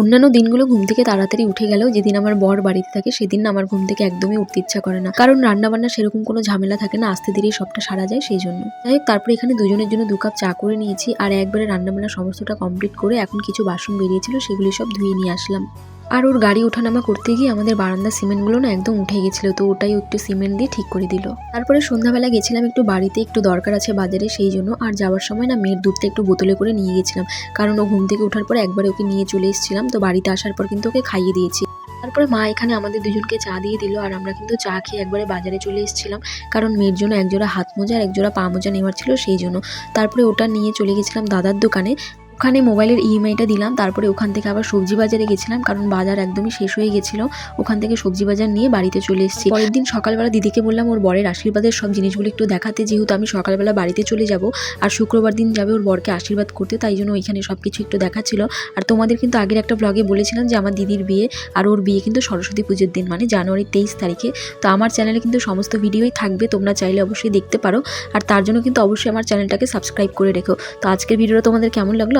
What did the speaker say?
অন্যান্য দিনগুলো ঘুম থেকে তাড়াতাড়ি উঠে গেলেও যেদিন আমার বর বাড়িতে থাকে, সেদিন আমার ঘুম থেকে একদমই উঠতে ইচ্ছা করে না। কারণ রান্নাবান্না সেরকম কোনো ঝামেলা থাকে না, আস্তে ধীরে সবটা সারা যায় সেই জন্য যাই হোক, তারপরে এখানে দুজনের জন্য দু কাপ চা করে নিয়েছি আর একবারে রান্নাবান্না সমস্তটা কমপ্লিট করে এখন কিছু বাসন বেরিয়েছিল, সেগুলি সব ধুয়ে নিয়ে আসলাম। আর ওর গাড়ি ওঠানামা করতে গিয়ে আমাদের বারান্দার সিমেন্টগুলো না একদম উঠে গেছিল, তো ওটাই একটু সিমেন্ট দিয়ে ঠিক করে দিল। তারপরে সন্ধ্যাবেলা গেছিলাম একটু বাড়িতে, একটু দরকার আছে বাজারে, সেই জন্য আর যাওয়ার সময় না মেয়ের দুধটা একটু বোতলে করে নিয়ে গেছিলাম। কারণ ও ঘুম থেকে ওঠার পর একবার ওকে নিয়ে চলে এসেছিলাম, তো বাড়িতে আসার পর কিন্তু ওকে খাইয়ে দিয়েছি। তারপরে মা এখানে আমাদের দুজনকে চা দিয়ে দিল, আর আমরা কিন্তু চা খেয়ে একবারে বাজারে চলে এসেছিলাম। কারণ মেয়ের জন্য একজোড়া হাত মোজা আর একজোড়া পা মোজা নেওয়ার ছিল সেই জন্য। তারপরে ওটা নিয়ে চলে গেছিলাম দাদার দোকানে ওখানে মোবাইলের ইএমআইটা দিলাম, তারপরে ওখান থেকে আবার সবজি বাজারে গেছিলাম, কারণ বাজার একদমই শেষ হয়ে গেছিল। ওখান থেকে সবজি বাজার নিয়ে বাড়িতে চলে এসেছি। পরের দিন সকালবেলা দিদিকে বললাম, ওর বরের আশীর্বাদের সব জিনিসগুলো একটু দেখাতে, যেহেতু আমি সকালবেলা বাড়িতে চলে যাব, আর শুক্রবার দিন যাবে ওর বরকে আশীর্বাদ করতে, তাই জন্য ওইখানে সব কিছু একটু দেখাচ্ছিল। আর তোমাদের কিন্তু আগের একটা ব্লগে বলেছিলাম যে, আমার দিদির বিয়ে, আর ওর বিয়ে কিন্তু সরস্বতী পুজোর দিন মানে জানুয়ারির তেইশ তারিখে। তো আমার চ্যানেলে কিন্তু সমস্ত ভিডিওই থাকবে, তোমরা চাইলে অবশ্যই দেখতে পারো। আর তার জন্য কিন্তু অবশ্যই আমার চ্যানেলটাকে সাবস্ক্রাইব করে রেখো। তো আজকের ভিডিওটা তোমাদের কেমন লাগল?